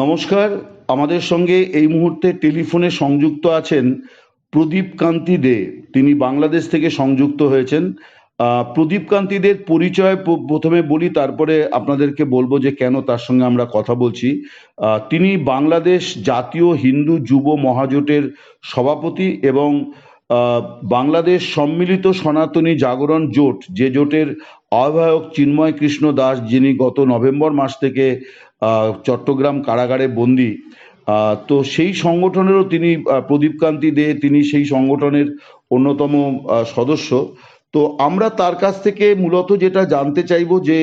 নমস্কার, আমাদের সঙ্গে এই মুহূর্তে টেলিফোনে সংযুক্ত আছেন প্রদীপ কান্তি দে। তিনি বাংলাদেশ থেকে সংযুক্ত হয়েছেন। প্রদীপ কান্তি দের পরিচয় প্রথমে বলি, তারপরে আপনাদেরকে বলব যে কেন তার সঙ্গে আমরা কথা বলছি। তিনি বাংলাদেশ জাতীয় হিন্দু যুব মহাজোটের সভাপতি এবং বাংলাদেশ সম্মিলিত সনাতনী জাগরণ জোট, যে জোটের আহ্বায়ক চিন্ময় কৃষ্ণ দাস, যিনি গত নভেম্বর মাস থেকে চট্টগ্রাম কারাগারে বন্দী। তো সেই সংগঠনেরও তিনি আহ, প্রদীপ কান্তি দে তিনি সেই সংগঠনের অন্যতম সদস্য। তো আমরা তার কাছ থেকে মূলত যেটা জানতে চাইব যে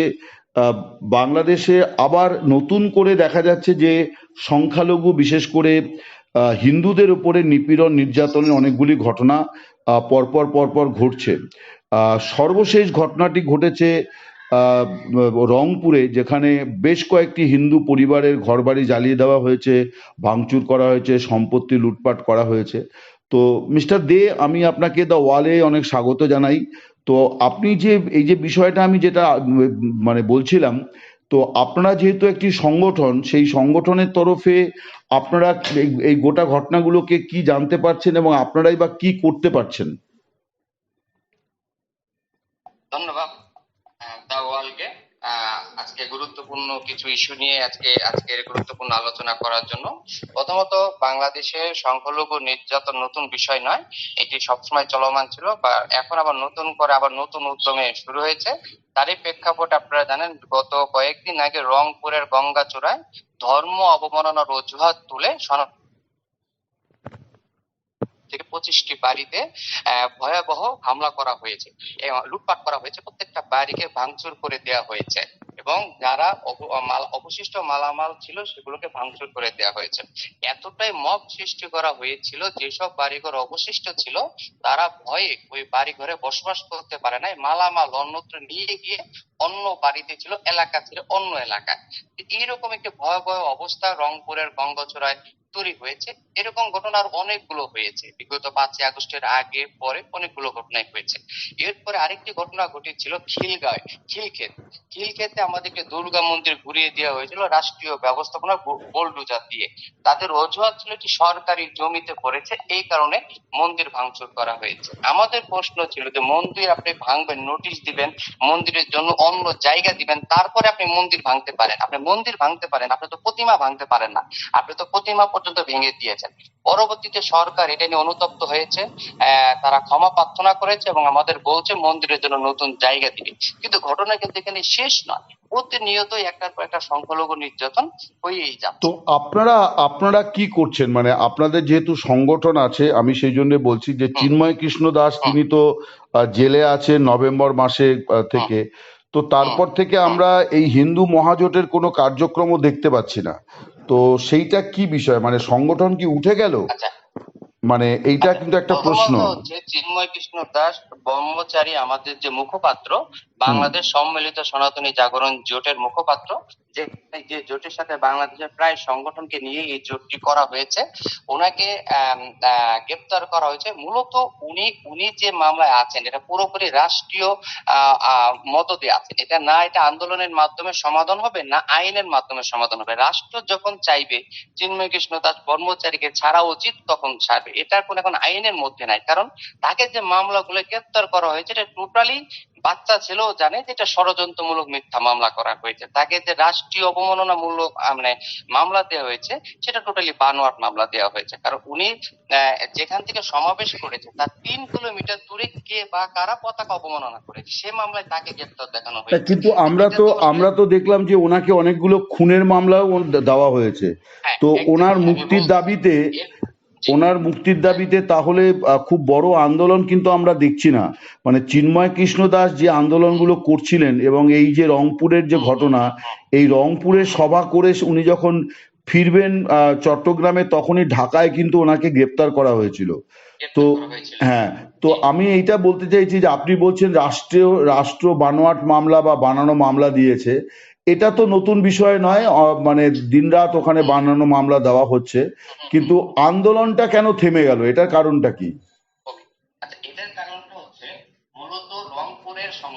বাংলাদেশে আবার নতুন করে দেখা যাচ্ছে যে সংখ্যালঘু বিশেষ করে হিন্দুদের উপরে নিপীড়ন নির্যাতনের অনেকগুলি ঘটনা পরপর পরপর ঘটছে। সর্বশেষ ঘটনাটি ঘটেছে রংপুরে যেখানে বেশ কয়েকটি হিন্দু পরিবারের ঘরবাড়ি জ্বালিয়ে দেওয়া হয়েছে, ভাঙচুর করা হয়েছে, সম্পত্তি লুটপাট করা হয়েছে। তো মিস্টার দে, আমি আপনাকে দ্য ওয়ালে অনেক স্বাগত জানাই। তো আপনি যে, এই যে বিষয়টা আমি যেটা মানে বলছিলাম, তো আপনারা যেহেতু একটি সংগঠন, সেই সংগঠনের তরফে আপনারা এই- গোটা ঘটনাগুলোকে কি জানতে পারছেন এবং আপনারাই বা কি করতে পারছেন? ধন্যবাদ। আজকে গুরুত্বপূর্ণ কিছু ইস্যু নিয়ে আজকে আজকের গুরুত্বপূর্ণ আলোচনা করার জন্য। প্রথমত, বাংলাদেশে সংখ্যালঘু নির্যাতন নতুন বিষয় নয়। এটি সবসময় চলমান ছিল, বা এখন আবার নতুন করে আবার নতুন উদ্যমে শুরু হয়েছে। তারই প্রেক্ষাপট আপনারা জানেন, গত কয়েকদিন আগে রংপুরের গঙ্গাচূড়ায় ধর্ম অবমাননার অজুহাত তুলে থেকে পঁচিশটি বাড়িতে ভয়াবহ হামলা করা হয়েছে। লুটপাট করা হয়েছে। প্রত্যেকটা বাড়িকে ভাঙচুর করে দেওয়া হয়েছে। এবং যারা অবশিষ্ট মালামাল ছিল সেগুলোকে ভাঙচুর করে দেওয়া হয়েছে। এতটাই মব সৃষ্টি করা হয়েছিল, যেসব বাড়িঘর অবশিষ্ট ছিল, তারা ভয়ে ওই বাড়িঘরে বসবাস করতে পারে নাই, মালামাল অন্যত্র নিয়ে গিয়ে অন্য বাড়িতে ছিল, এলাকা ছিল অন্য এলাকায়। এইরকম একটি ভয়াবহ অবস্থা রংপুরের গঙ্গচড়ায় তৈরি হয়েছে। এরকম ঘটনা আর অনেকগুলো হয়েছে। বিগত পাঁচই আগস্টের আগে, পরে অনেকগুলো ঘটনাই হয়েছে। এরপরে আরেকটি ঘটনা ঘটেছিল খিলগাঁয় খিলক্ষেত। খিলক্ষেতে আমাদেরকে দুর্গা মন্দির ঘুরিয়ে দেওয়া হয়েছিল রাষ্ট্রীয় ব্যবস্থাপনা বোল্ডুজার দিয়ে। তাদের অজুহাত ছিল কি সরকারি জমিতে পড়েছে, এই কারণে মন্দির ভাঙচুর করা হয়েছে। আমাদের প্রশ্ন ছিল যে, মন্দির আপনি ভাঙবেন, নোটিশ দিবেন, মন্দিরের জন্য অন্য জায়গা দিবেন, তারপরে আপনি মন্দির ভাঙতে পারেন। আপনি মন্দির ভাঙতে পারেন, আপনি তো প্রতিমা ভাঙতে পারেন না। আপনি তো প্রতিমা পর্যন্ত ভেঙে দিয়েছেন। পরবর্তীতে সরকার এটা নিয়ে অনুতপ্ত হয়েছে তারা ক্ষমা প্রার্থনা করেছে এবং আমাদের বলছে মন্দিরের জন্য নতুন জায়গা দিবে। কিন্তু ঘটনা কিন্তু এখানে শেষ নয়। প্রতিনিয়তই একটার পর একটা সংখ্যালঘু নির্যাতন হয়েই তো আপনারা আপনারা কি করছেন? মানে আপনাদের যেহেতু সংগঠন আছে আমি সেই জন্য বলছি যে চিন্ময় কৃষ্ণ দাস তিনি তো জেলে আছেন নভেম্বর মাসে থেকে। তো তারপর থেকে আমরা এই হিন্দু মহাজোটের কোনো কার্যক্রমও দেখতে পাচ্ছি না। তো সেইটা কি বিষয়? মানে সংগঠন কি উঠে গেল? আচ্ছা। মানে এইটা কিন্তু একটা প্রশ্ন। চিন্ময় কৃষ্ণ দাস ব্রহ্মচারী আমাদের যে মুখপাত্র বাংলাদেশ সম্মিলিত সনাতনী জাগরণ জোটের মুখপাত্র, যে যে জোটের সাথে বাংলাদেশের প্রায় সংগঠনকে নিয়ে এই জোটটি করা হয়েছে, ওনাকে গ্রেপ্তার করা হয়েছে। মূলত উনি উনি যে মামলায় আছেন, এটা পুরোপুরি রাষ্ট্রীয় মদদে আছেন। এটা না এটা আন্দোলনের মাধ্যমে সমাধান হবে, না আইনের মাধ্যমে সমাধান হবে। রাষ্ট্র যখন চাইবে, চিন্ময় কৃষ্ণ দাস কর্মচারীকে ছাড়া উচিত তখন ছাড়বে। এটা কোন এখন আইনের মধ্যে নাই। কারণ তাকে যে মামলাগুলো গ্রেপ্তার করা হয়েছে, এটা টোটালি বাচ্চা ছেলেও জানে যে এটা ষড়যন্ত্রমূলক মিথ্যা মামলা করা হয়েছে। তাকে যে রাষ্ট্রীয় অবমাননামূলক মানে মামলা দেওয়া হয়েছে সেটা টোটালি বানোয়াট মামলা দেওয়া হয়েছে। কারণ উনি যেখান থেকে সমাবেশ করেছে তার তিন কিলোমিটার দূরে কে বা কারা পতাকা অবমাননা করেছে সে মামলায় তাকে গ্রেপ্তার দেখানো হয়েছে। কিন্তু আমরা তো আমরা তো দেখলাম যে ওনাকে অনেকগুলো খুনের মামলাও দেওয়া হয়েছে। হ্যাঁ, তো ওনার মুক্তির দাবিতে। ওনার মুক্তির দাবিতে তাহলে খুব বড় আন্দোলন কিন্তু আমরা দেখছি না। মানে চিন্ময় কৃষ্ণ দাস যে আন্দোলনগুলো করছিলেন এবং এই যে রংপুরের যে ঘটনা এই রংপুরে সভা করে উনি যখন ফিরবেন আহ, চট্টগ্রামে তখনই ঢাকায় কিন্তু ওনাকে গ্রেপ্তার করা হয়েছিল। তো হ্যাঁ তো আমি এইটা বলতে চাইছি যে আপনি বলছেন রাষ্ট্রীয় রাষ্ট্র বানোয়াট মামলা বা বানানো মামলা দিয়েছে। এটা তো নতুন বিষয় নয় মানে দিনরাত ওখানে বানানো মামলা দেওয়া হচ্ছে। কিন্তু আন্দোলনটা কেন থেমে গেল? এটার কারণটা কি? আচ্ছা এটার কারণটা হচ্ছে মূলত রংপুরের সম-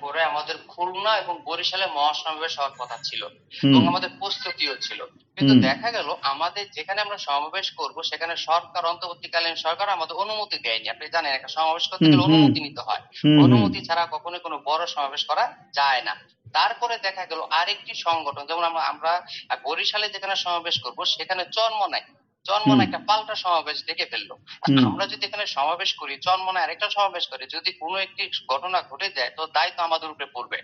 পরে আমাদের খুলনা এবং বরিশালে মহাসমাবেশ হওয়ার কথা ছিল এবং আমাদের প্রস্তুতিও ছিল। কিন্তু দেখা গেল আমাদের যেখানে আমরা সমাবেশ করব সেখানে সরকার অন্তর্বর্তীকালীন সরকার আমাদের অনুমতি দেয়নি। আপনি জানেন একটা সমাবেশ করতে গেলে অনুমতি নিতে হয়। অনুমতি ছাড়া কখনোই কোনো বড় সমাবেশ করা যায় না। তারপরে দেখা গেল আরেকটি সংগঠন যেমন আমরা আমরা বরিশালে যেখানে সমাবেশ করব সেখানে চন্মনায় চন্মনা নেয় একটা পাল্টা সমাবেশ দেখে ফেলল। আমরা যদি এখানে সমাবেশ করি চন্মনায় আরেকটা সমাবেশ করে যদি কোনো একটি ঘটনা ঘটে যায় তো দায়িত্ব আমাদের উপরে পড়বে।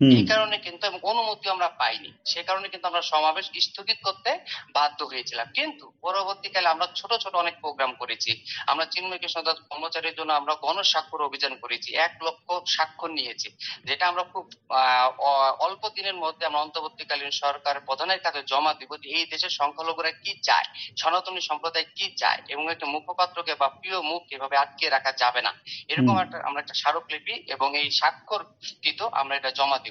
এই কারণে কিন্তু অনুমতি আমরা পাইনি। সে কারণে কিন্তু আমরা সমাবেশ স্থগিত করতে বাধ্য হয়েছিলাম। কিন্তু পরবর্তীকালে আমরা ছোট ছোট অনেক প্রোগ্রাম করেছি। আমরা চিন্ময় কৃষ্ণ দাস কর্মচারীর জন্য আমরা গণস্বাক্ষর অভিযান করেছি। এক লক্ষ স্বাক্ষর নিয়েছি। যেটা আমরা খুব অল্প দিনের মধ্যে আমরা অন্তর্বর্তীকালীন সরকার প্রধানের কাছে জমা দিব যে এই দেশের সংখ্যালঘুরা কি চায় সনাতনী সম্প্রদায় কি চায় এবং একটা মুখপাত্রকে বা প্রিয় মুখ এভাবে আটকে রাখা যাবে না। এরকম একটা আমরা একটা স্মারকলিপি এবং এই স্বাক্ষরকৃত আমরা এটা জমা দিব।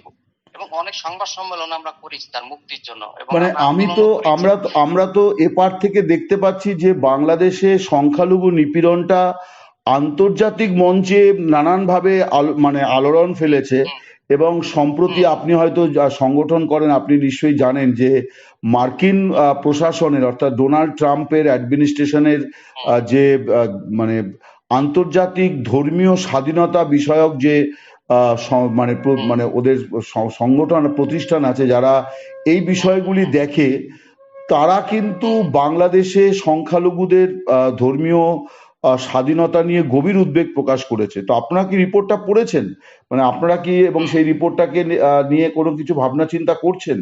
এবং অনেক সংবাদ সম্মেলন আমরা করেছি তার মুক্তির জন্য। মানে আমি তো আমরা আমরা তো এপার থেকে দেখতে পাচ্ছি যে বাংলাদেশে সংখ্যালঘু নিপীড়নটা আন্তর্জাতিক মঞ্চে নানানভাবে মানে আলোড়ন ফেলেছে। এবং সম্প্রতি আপনি হয়তো যা সংগঠন করেন আপনি নিশ্চয়ই জানেন যে মার্কিন প্রশাসনের অর্থাৎ ডোনাল্ড ট্রাম্পের অ্যাডমিনিস্ট্রেশনের যে মানে আন্তর্জাতিক ধর্মীয় স্বাধীনতা বিষয়ক যে মানে মানে ওদের সংগঠন প্রতিষ্ঠান আছে যারা এই বিষয়গুলি দেখে তারা কিন্তু বাংলাদেশে সংখ্যালঘুদের ধর্মীয় স্বাধীনতা নিয়ে গভীর উদ্বেগ প্রকাশ করেছে। তো আপনারা কি রিপোর্টটা পড়েছেন? মানে আপনারা কি এবং সেই রিপোর্টটাকে নিয়ে কোনো কিছু ভাবনা চিন্তা করছেন?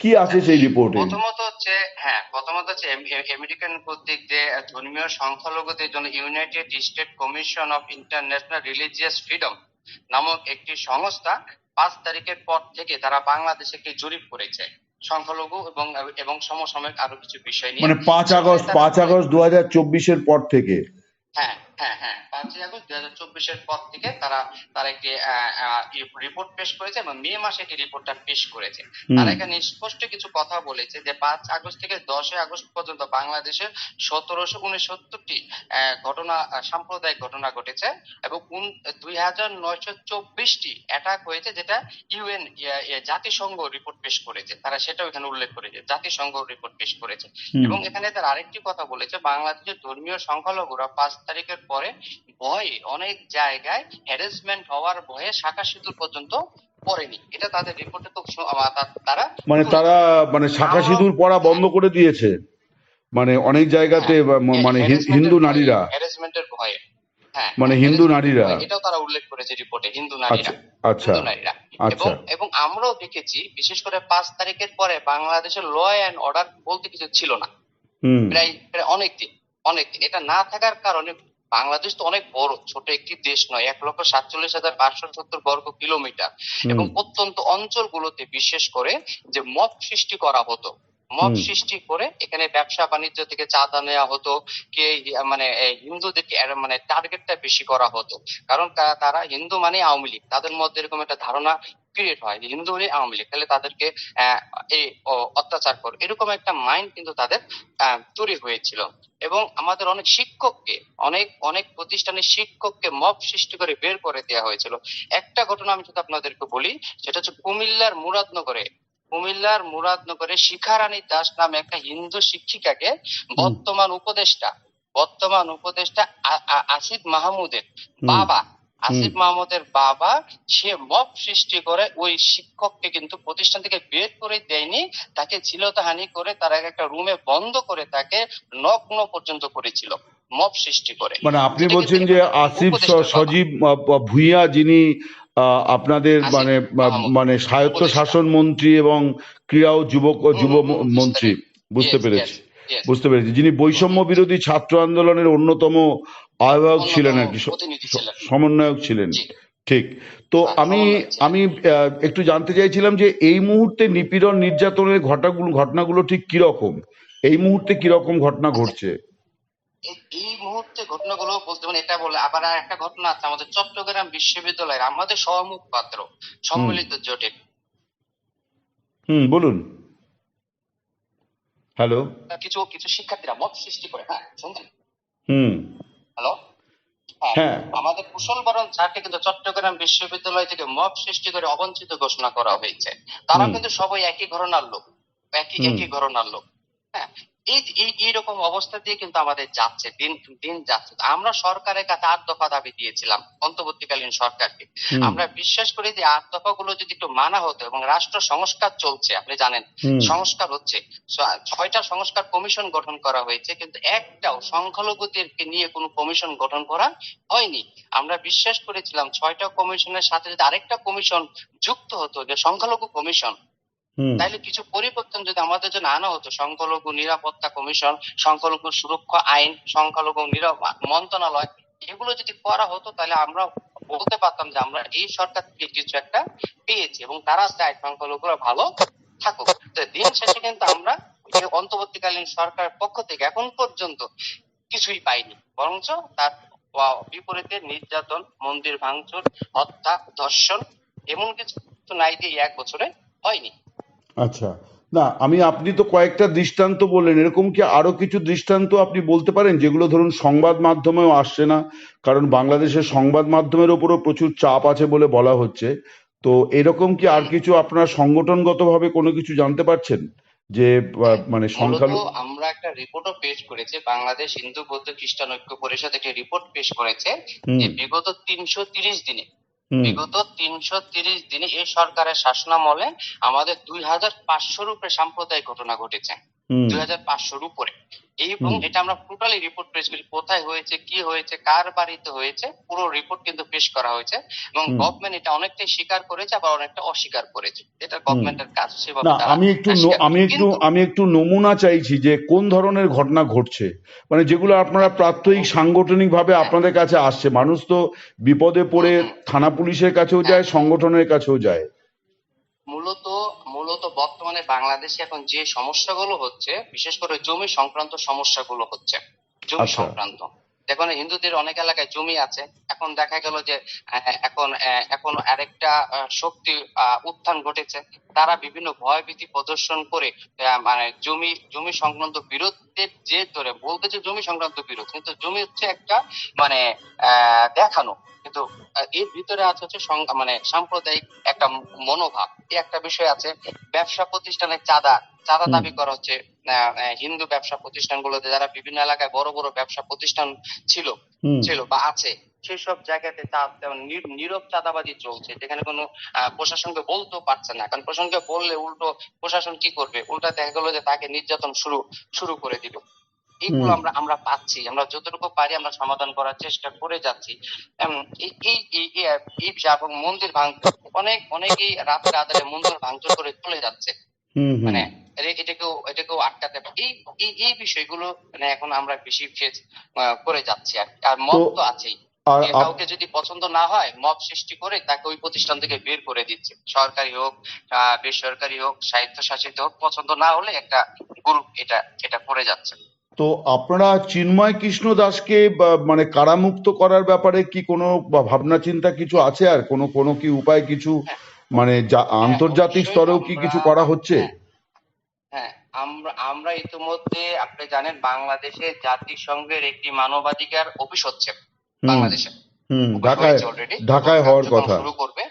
কি আছে সেই রিপোর্টে প্রথমত হচ্ছে হ্যাঁ প্রথমত হচ্ছে আম- আম- আমেরিকান কর্তৃক যে ধর্মীয় সংখ্যালঘুদের জন্য United State commission of international religious freedom নামক একটি সংস্থা পাঁচ তারিখের পর থেকে তারা বাংলাদেশে একটি জরিপ করেছে। সংখ্যালঘু এবং এবং সমসাময়িক আরও কিছু বিষয় নিয়ে। মানে পাঁচ আগস্ট পাঁচ আগস্ট দু হাজার চব্বিশের পর থেকে। হ্যাঁ হ্যাঁ হ্যাঁ পাঁচই আগস্ট দুই হাজার চব্বিশের পর থেকে তারা তারা একটি রিপোর্ট পেশ করেছে এবং মে মাসে একটি রিপোর্টটা পেশ করেছে। তারা এখানে স্পষ্ট কিছু কথা বলেছে যে পাঁচ আগস্ট থেকে দশই আগস্ট পর্যন্ত বাংলাদেশের সতেরোশো উনসত্তরটি ঘটনা সাম্প্রদায়িক ঘটনা ঘটেছে এবং দুই হাজার নয়শো চব্বিশটি অ্যাটাক হয়েছে যেটা ইউএন জাতিসংঘ রিপোর্ট পেশ করেছে। তারা সেটাও এখানে উল্লেখ করেছে জাতিসংঘ রিপোর্ট পেশ করেছে। এবং এখানে তার আরেকটি কথা বলেছে বাংলাদেশের ধর্মীয় সংখ্যালঘুরা পাঁচ তারিখের পরে ভয়ে অনেক জায়গায় হ্যারাসমেন্ট হওয়ার ভয়ে শাখা সিঁদুর পর্যন্ত এটা তাদের রিপোর্টে তা- তারা মানে তারা মানে শাখা সিঁদুর পরা বন্ধ করে দিয়েছে। মানে অনেক জায়গাতে মানে হিন্দু নারীরা। হ্যারাসমেন্টের ভয়ে। হ্যাঁ মানে হ্যাঁ, হিন্দু নারীরা। এটাও তারা উল্লেখ করেছে রিপোর্টে হিন্দু নারীরা। আচ্ছা আচ্ছা নারীরা। আচ্ছা। এবং এবং আমরাও দেখেছি বিশেষ করে পাঁচ তারিখের পরে বাংলাদেশের ল অ্যান্ড অর্ডার বলতে কিছু ছিল না। প্রায় প্রায় অনেক দিন অনেক এটা না থাকার কারণে বাংলাদেশ তো অনেক বড় ছোট একটি দেশ নয় এক লক্ষ সাতচল্লিশ হাজার পাঁচশো সত্তর বর্গ কিলোমিটার। এবং অত্যন্ত প্রত্যন্ত অঞ্চলগুলোতে বিশেষ করে যে মত সৃষ্টি করা হতো মব হুম। সৃষ্টি করে এখানে ব্যবসা বাণিজ্য থেকে চাঁদা নেওয়া হতো কে মানে হিন্দুদেরকে মানে টার্গেটটা বেশি করা হতো। কারণ তারা হিন্দু মানে আওয়ামী লীগ। তাদের মধ্যে এরকম একটা ধারণা ক্রিয়েট হয় হিন্দু হলে আওয়ামী লীগ। তাহলে তাদেরকে এই অত্যাচার করে এরকম একটা মাইন্ড কিন্তু তাদের আহ, তৈরি হয়েছিল। এবং আমাদের অনেক শিক্ষককে অনেক অনেক প্রতিষ্ঠানের শিক্ষককে মব সৃষ্টি করে বের করে দেওয়া হয়েছিল। একটা ঘটনা আমি শুধু আপনাদেরকে বলি সেটা হচ্ছে কুমিল্লার মুরাদনগরে কুমিল্লার মুরাদনগরে শিখা রানী দাস নামে একটা হিন্দু শিক্ষিকাকে বর্তমান উপদেষ্টা বর্তমান উপদেষ্টা আসিফ মাহমুদের বাবা। আসিফ মাহমুদের বাবা সে মব সৃষ্টি করে ওই শিক্ষককে কিন্তু প্রতিষ্ঠান থেকে বের করে দেয়নি। তাকে ঝিলতাহানি করে তার একটা রুমে বন্ধ করে তাকে নগ্ন পর্যন্ত করেছিল মব সৃষ্টি করে। মানে আপনি বলছেন যে আসিফ। সজীব আহ, যিনি আপনাদের মানে মানে স্বায়ত্ত শাসন মন্ত্রী এবং ক্রীড়া ও যুবক ও যুব মন্ত্রী। বুঝতে পেরেছি. বুঝতে পেরেছি। যিনি বৈষম্য বিরোধী ছাত্র আন্দোলনের অন্যতম আহ্বায়ক ছিলেন আর কি। সমন্বয়ক ছিলেন। ঠিক। তো হ্যাঁ, আমি আমি একটু জানতে চাইছিলাম যে এই মুহূর্তে নিপীড়ন নির্যাতনের ঘটনাগুলো ঘটনাগুলো ঠিক কীরকম? এই মুহূর্তে কীরকম ঘটনা ঘটছে? এই- মুহূর্তে ঘটনাগুলো বলতে মানে এটা বলে আবার আর একটা ঘটনা আছে আমাদের চট্টগ্রাম বিশ্ববিদ্যালয়ের আমাদের সহমুখপাত্র সম্মিলিত জোটের হুম বলুন। হ্যালো। কিছু কিছু শিক্ষার্থীরা মত সৃষ্টি করে হ্যাঁ শুনছেন? হুম। হ্যালো। হ্যাঁ আমাদের কুশল বরণ স্যারকে কিন্তু চট্টগ্রাম বিশ্ববিদ্যালয় থেকে মত সৃষ্টি করে অবঞ্চিত ঘোষণা করা হয়েছে। তারা কিন্তু সবাই একই ঘরনার লোক একই একই ঘরনার লোক হ্যাঁ। এই এই এইরকম অবস্থা দিয়ে কিন্তু আমাদের যাচ্ছে দিন দিন যাচ্ছে। আমরা সরকারের কাছে আট দফা দাবি দিয়েছিলাম অন্তর্বর্তীকালীন সরকারকে। আমরা বিশ্বাস করি যে আট দফা গুলো যদি একটু মানা হতো এবং রাষ্ট্র সংস্কার চলছে আপনি জানেন সংস্কার হচ্ছে। ছয়টা সংস্কার কমিশন গঠন করা হয়েছে কিন্তু একটাও সংখ্যালঘুদেরকে নিয়ে কোনো কমিশন গঠন করা হয়নি। আমরা বিশ্বাস করেছিলাম ছয়টা কমিশনের সাথে যদি আরেকটা কমিশন যুক্ত হতো যে সংখ্যালঘু কমিশন তাহলে কিছু পরিবর্তন যদি আমাদের জন্য আনা হতো, সংখ্যালঘু নিরাপত্তা কমিশন, সংখ্যালঘু সুরক্ষা আইন, সংখ্যালঘু মন্ত্রণালয়, এগুলো যদি করা হতো, তাহলে আমরা বলতে পারতাম যে আমরা এই সরকার থেকে কিছু একটা পেয়েছি এবং তারা চায় সংখ্যালঘুরা ভালো থাকুক। দিন শেষে কিন্তু আমরা অন্তর্বর্তীকালীন সরকারের পক্ষ থেকে এখন পর্যন্ত কিছুই পাইনি। বরঞ্চ তার বিপরীতে নির্যাতন, মন্দির ভাঙচুর, হত্যা, ধর্ষণ, এমন কিছু নাই যে এই এক বছরে হয়নি। আচ্ছা। না আমি আপনি তো কয়েকটা দৃষ্টান্ত বললেন। এরকম কি আরও কিছু দৃষ্টান্ত আপনি বলতে পারেন? যেগুলো ধরুন সংবাদ মাধ্যমেও আসছে না কারণ বাংলাদেশের সংবাদ মাধ্যমের ওপরও প্রচুর চাপ আছে বলে বলা হচ্ছে। তো এরকম কি আর কিছু আপনার সংগঠনগতভাবে কোনো কিছু জানতে পারছেন? যে মানে মূলত সংখ্যালঘু আমরা একটা রিপোর্টও পেশ করেছি। বাংলাদেশ হিন্দু বৌদ্ধ খ্রিস্টান ঐক্য পরিষদ একটি রিপোর্ট পেশ করেছে যে বিগত তিনশো তিরিশ দিনে বিগত তিনশো তিরিশ দিনে এই সরকারের শাসনামলে আমাদের দুই হাজার পাঁচশোর উপরে সাম্প্রদায়িক ঘটনা ঘটেছে। দুই হাজার পাঁচশোর উপরে। এবং এটা আমরা টোটালি রিপোর্ট পেশ করি কোথায় হয়েছে কি হয়েছে কার বাড়িতে হয়েছে পুরো রিপোর্ট কিন্তু পেশ করা হয়েছে। এবং গভর্নমেন্ট এটা অনেকটাই স্বীকার করেছে আবার অনেকটা অস্বীকার করেছে। এটা গভর্নমেন্টের কাজ সেভাবে আমি একটু আমি একটু আমি একটু নমুনা চাইছি যে কোন ধরনের ঘটনা ঘটছে। মানে যেগুলো আপনারা প্রাত্যহিক সাংগঠনিক ভাবে আপনাদের কাছে আসছে। মানুষ তো বিপদে পড়ে থানা পুলিশের কাছেও যায় সংগঠনের কাছেও যায়। মূলত মূলত বর্তমানে বাংলাদেশে এখন যে সমস্যাগুলো হচ্ছে বিশেষ করে জমি সংক্রান্ত সমস্যাগুলো হচ্ছে জমি আচ্ছা। সংক্রান্ত। দেখুন হিন্দুদের অনেক এলাকায় জমি আছে। এখন দেখা গেল যে এখন এখন আরেকটা শক্তি উত্থান ঘটেছে। তারা বিভিন্ন ভয়ভীতি প্রদর্শন করে মানে জমি জমি সংক্রান্ত বিরোধের যে ধরে বলতে যে জমি সংক্রান্ত বিরোধ কিন্তু জমি হচ্ছে একটা মানে আহ, দেখানো। কিন্তু এর ভিতরে আছে হচ্ছে মানে সাম্প্রদায়িক একটা মনোভাব। এই একটা বিষয় আছে ব্যবসা প্রতিষ্ঠানের চাঁদা। চাঁদা দাবি করা হচ্ছে হিন্দু ব্যবসা প্রতিষ্ঠানগুলোতে যারা বিভিন্ন এলাকায় বড় বড় ব্যবসা প্রতিষ্ঠান ছিল ছিল বা আছে সেসব জায়গাতে নীরব চাঁদাবাজি চলছে। যেখানে কোনো প্রশাসনকে বলতেও পারছে না। কারণ প্রশাসনকে বললে উল্টো প্রশাসন কি করবে? উল্টা দেখা গেলো যে তাকে নির্যাতন শুরু শুরু করে দিল। এইগুলো আমরা আমরা পাচ্ছি। আমরা যতটুকু পারি আমরা সমাধান করার চেষ্টা করে যাচ্ছি। এই এবং মন্দির ভাঙচুর অনেক অনেকেই রাতের আধারে মন্দির ভাঙচুর করে চলে যাচ্ছে। মানে এটাকেও এটাকেও আটকাতে এই এই বিষয়গুলো মানে এখন আমরা বেশি ফেস করে যাচ্ছি আর মত তো- আছেই। কাউকে যদি পছন্দ না হয় মব সৃষ্টি করে তাকে ওই প্রতিষ্ঠান থেকে বের করে দিচ্ছে। সরকারি হোক আহ, বেসরকারি হোক স্বায়ত্তশাসিত হোক পছন্দ না হলে একটা গ্রুপ এটা এটা করে যাচ্ছে। তো আপনারা চিন্ময় কৃষ্ণ দাসকে মানে কারামুক্ত করার ব্যাপারে কি কোনো ভাবনা চিন্তা কিছু আছে আর কোনো কোনো কি উপায় কিছু? মানে যা- আন্তর্জাতিক স্তরেও কি কিছু করা হচ্ছে? হ্যাঁ, হ্যাঁ আমরা আমরা ইতিমধ্যে আপনি জানেন বাংলাদেশে জাতিসংঘের একটি মানবাধিকার অফিস হচ্ছে বাংলাদেশে। হুম ঢাকায় ঢাকায় হওয়ার কথা। শুরু করবে।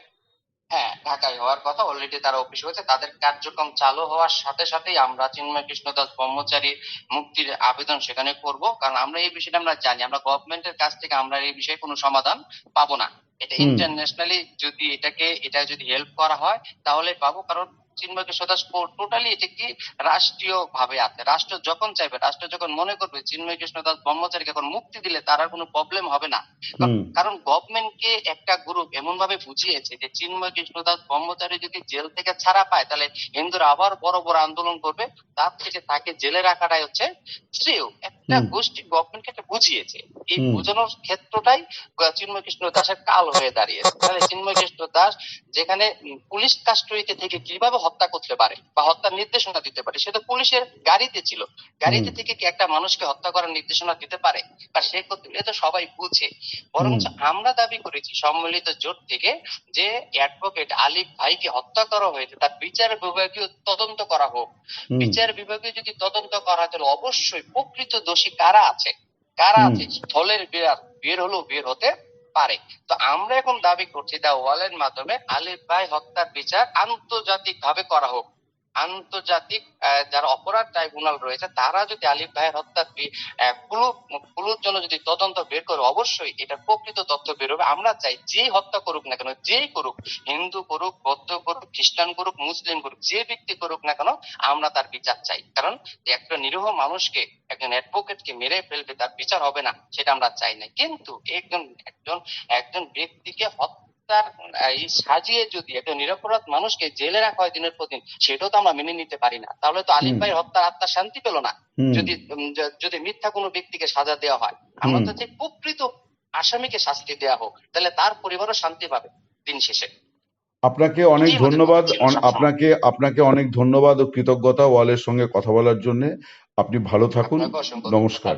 হ্যাঁ ঢাকায় হওয়ার কথা অলরেডি তারা অফিস হয়েছে তাদের কার্যক্রম চালু হওয়ার সাথে সাথেই আমরা চিন্ময় কৃষ্ণ দাস ব্রহ্মচারী মুক্তির আবেদন সেখানে করব। কারণ আমরা এই বিষয়টা আমরা জানি আমরা গভর্নমেন্টের কাছ থেকে আমরা এই বিষয়ে কোনো সমাধান পাবো না। এটা ইন্টারন্যাশনালি যদি এটাকে এটা যদি হেল্প করা হয় তাহলে পাবো। কারণ চিন্ময় কৃষ্ণ দাস টোটালি এটা কি রাষ্ট্রীয় ভাবে আছে রাষ্ট্র যখন চাইবে রাষ্ট্র যখন মনে করবে চিন্ময় কৃষ্ণ দাস ব্রহ্মচারীকে এখন মুক্তি দিলে তার আর কোনো প্রবলেম হবে না। কারণ গভর্নমেন্টকে একটা গ্রুপ এমন ভাবে বুঝিয়েছে যে চিন্ময় কৃষ্ণদাস ব্রহ্মচারী যদি জেল থেকে ছাড়া পায় তাহলে হিন্দুরা আবার বড় বড় আন্দোলন করবে। তার থেকে তাকে জেলে রাখাটাই হচ্ছে শ্রেয়। একটা গোষ্ঠী গভর্নমেন্টকে একটা বুঝিয়েছে। এই বোঝানোর ক্ষেত্রটাই চিন্ময় কৃষ্ণ দাসের কাল হয়ে দাঁড়িয়েছে। তাহলে চিন্ময় কৃষ্ণ দাস যেখানে পুলিশ কাস্টডিতে থেকে কীভাবে হত্যা করতে পারে বা হত্যার নির্দেশনা দিতে পারে সে তো পুলিশের গাড়িতে ছিল। গাড়িতে থেকে কি একটা মানুষকে হত্যা করার নির্দেশনা দিতে পারে? বা সে করতে এটা তো সবাই বুঝে। বরঞ্চ আমরা দাবি করেছি সম্মিলিত জোট থেকে যে অ্যাডভোকেট আলিফ ভাইকে হত্যা করা হয়েছে তার বিচার বিভাগীয় তদন্ত করা হোক। বিচার বিভাগীয় যদি তদন্ত করা হয় তাহলে অবশ্যই প্রকৃত দোষী কারা আছে? কারা আছে? স্থলের বের বের হলেও বের হতে পারে। তো আমরা এখন দাবি করছি দা ওয়ালের মাধ্যমে আলিফ ভাই হত্যার বিচার আন্তর্জাতিক ভাবে করা হোক। আন্তর্জাতিক যারা অপরাধ ট্রাইব্যুনাল রয়েছে, তারা যদি আলিফ ভাইয়ের হত্যার ক্লুর জন্য যদি তদন্ত বের করে, অবশ্যই এটা প্রকৃত তথ্য বেরোবে আমরা চাই যেই হত্যা করুক না কেন, যেই করুক, হিন্দু করুক, বৌদ্ধ করুক, খ্রিস্টান করুক, মুসলিম করুক, যে ব্যক্তি করুক না কেন, আমরা তার বিচার চাই। কারণ একটা নিরীহ মানুষকে, একজন অ্যাডভোকেটকে মেরে ফেলবে তার বিচার হবে না, সেটা আমরা চাই না। কিন্তু একজন একজন একজন ব্যক্তিকে হত্যার এই সাজিয়ে যদি একটা নিরপরাধ মানুষকে জেলে রাখা হয় দিনের পর দিন সেটাও তো আমরা মেনে নিতে পারি না। তাহলে তো আলিফ ভাই হত্যার আত্মা শান্তি পেল না। যদি যদি মিথ্যা কোনো ব্যক্তিকে সাজা দেওয়া হয় আমরা। তো চাই প্রকৃত আসামিকে শাস্তি দেওয়া হোক তাহলে তার পরিবারও শান্তি পাবে দিন শেষে। আপনাকে অনেক ধন্যবাদ। আপনাকে আপনাকে অনেক ধন্যবাদ ও কৃতজ্ঞতা ওয়ালের সঙ্গে কথা বলার জন্য। আপনি ভালো থাকুন। নমস্কার।